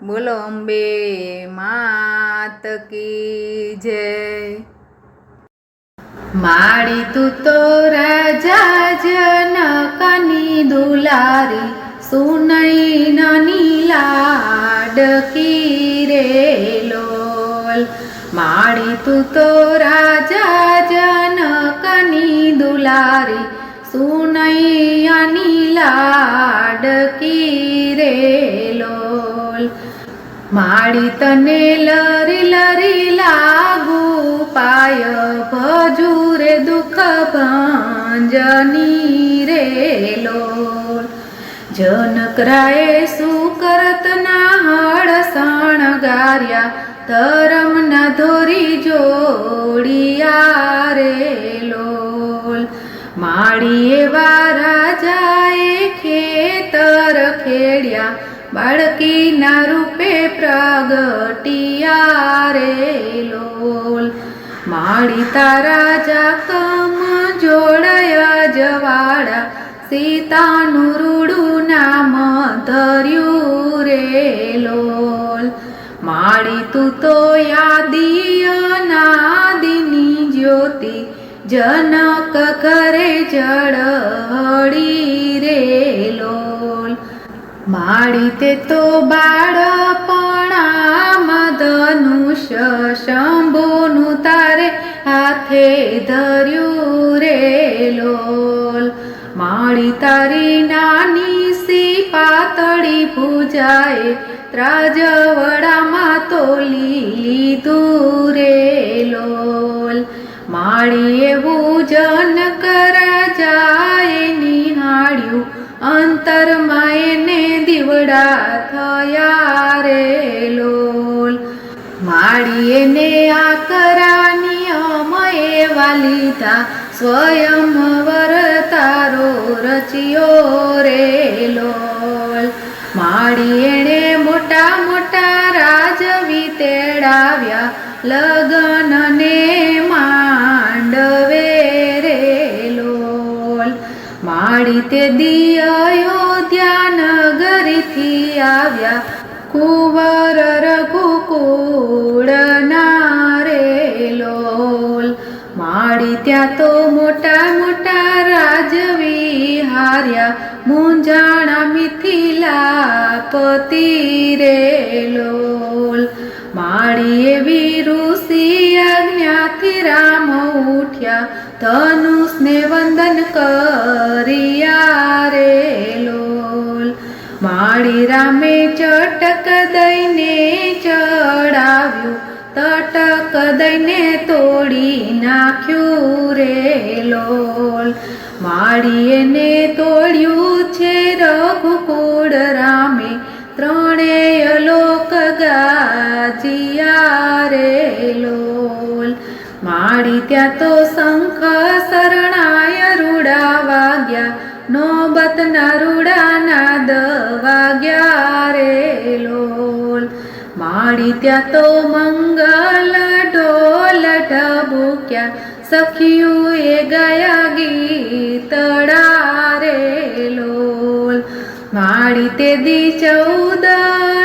બોલો અંબે માત કી જય. માડી તું તો રાજા જનકની દુલારી સુનઈ નની લાડકી રે લોલ. માડી તું તો રાજા જનકની દુલારી માડી તને લરી લરી લાગુ, પાય ભજુરે દુઃખ ભંજની રે લોલ. જનકરાએ સુકરત ના હળ શણગાર્યા ધરમના ધોરી જોડિયા રે લોલ. માડી એવા રાજાએ ખેતર ખેડ્યા બાળકીના રૂપે પ્રગટિયા રે લોલ. માળી તારા જાકમ જોડાયા જવાડા સીતાનું રૂડું નામ ધર્યું રે લોલ. માળી તું તો યાદી નાદિની જ્યોતિ. જનક કરે જળ રે માડી તે તો બાળપણામાં ધનુષ્ય શંભુનું તારે હાથે ધર્યું રે લોલ. માળી તારી નાની સી પાતળી પૂજાએ ત્રાજવડામાં તો લીધું રે લોલ. માળી એવું જન કર જાય નિહાળ્યું અંતરમાં દીવડા થયા રે લોલ. માળીએ ને આ કરા નિયમ એવા લીધા સ્વયં વરતારો રચ્યો રે લોલ. માળી એણે મોટા મોટા રાજવી તેડાવ્યા લગન ને માંડવે રે લોલ. માળી તે દિયોધ્યા કુંવર રઘુકુળ રે લોલ માળી ત્યાં તો મોટા મોટા રાજવી હાર્યા મુંજાણા મિથિલા પતિ રે લોલ માળી એવી ઋષિ આજ્ઞાથી રામ ઉઠ્યા ધનુષને વંદન કર્યા રે માળી રામે ચટક દઈને ચડાવ્યું. તટક દઈને તોડી નાખ્યું રે લોલ. માળી એને તોડ્યું છે રઘુકુળ રામે. ત્રણેય લોક ગાજિયા રે લોલ. માળી ત્યાં તો શંખ શરણાય રૂડા વાગ્યા. નોબતના રૂડા ત્યાં તો મંગલ ઢોલ ઢબુક્યા. સખિયું એ ગયા ગીતડા રે લોલ. માળી તે દી ચૌદ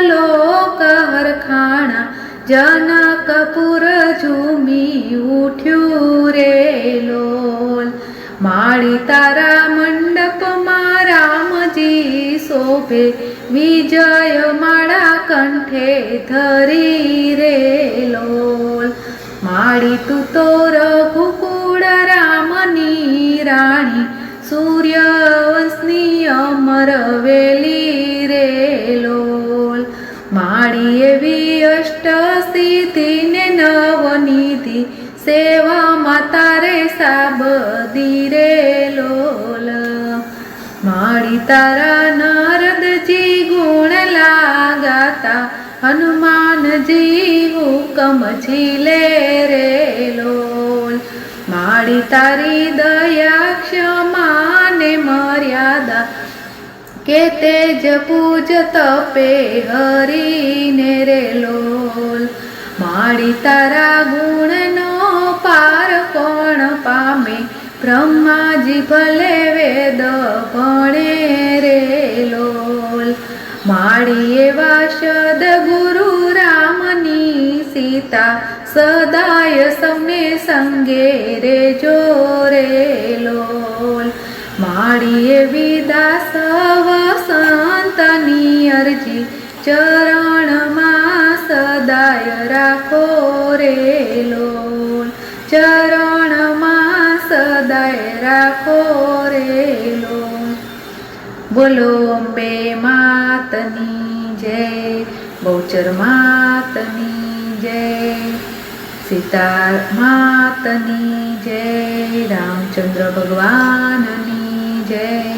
લોક હરખાણા. જનકપુર ઝૂમી ઉઠ્યું રે લોલ. માળી તારા શોભે, વિજય માળા કંઠે ધરી રે લોલ. માળી તું તો રઘુકુળ રામની રાણી, સૂર્યવંશની અમર વેલી રે લોલ. માળી એવી અષ્ટ સિદ્ધિને નવનિધિ સેવામાં તારે સાબદી રે લોલ. માળી તારા હનુમાનજી હુકમ ઝીલે રે લોલ. માડી તારી દયા ક્ષમા ને મર્યાદા કે તેજ પૂજ તપે હરીને રે લોલ. માડી તારા ગુણનો પાર કોણ પામે? બ્રહ્માજી ભલે વેદ માળી એવા સદ ગુરુ રામની સીતા, સદાય સૌને સંગે રે જોરે લોલ. માડી એવી દાસ સંતની અરજી, ચરણમાં સદાય રાખો રે લોલ. ચરણમાં સદાય રાખો રે લોલ. બોલો અંબે માતની જય બહુચર માતની જય સીતા માતની જય રામચંદ્ર ભગવાનની જય.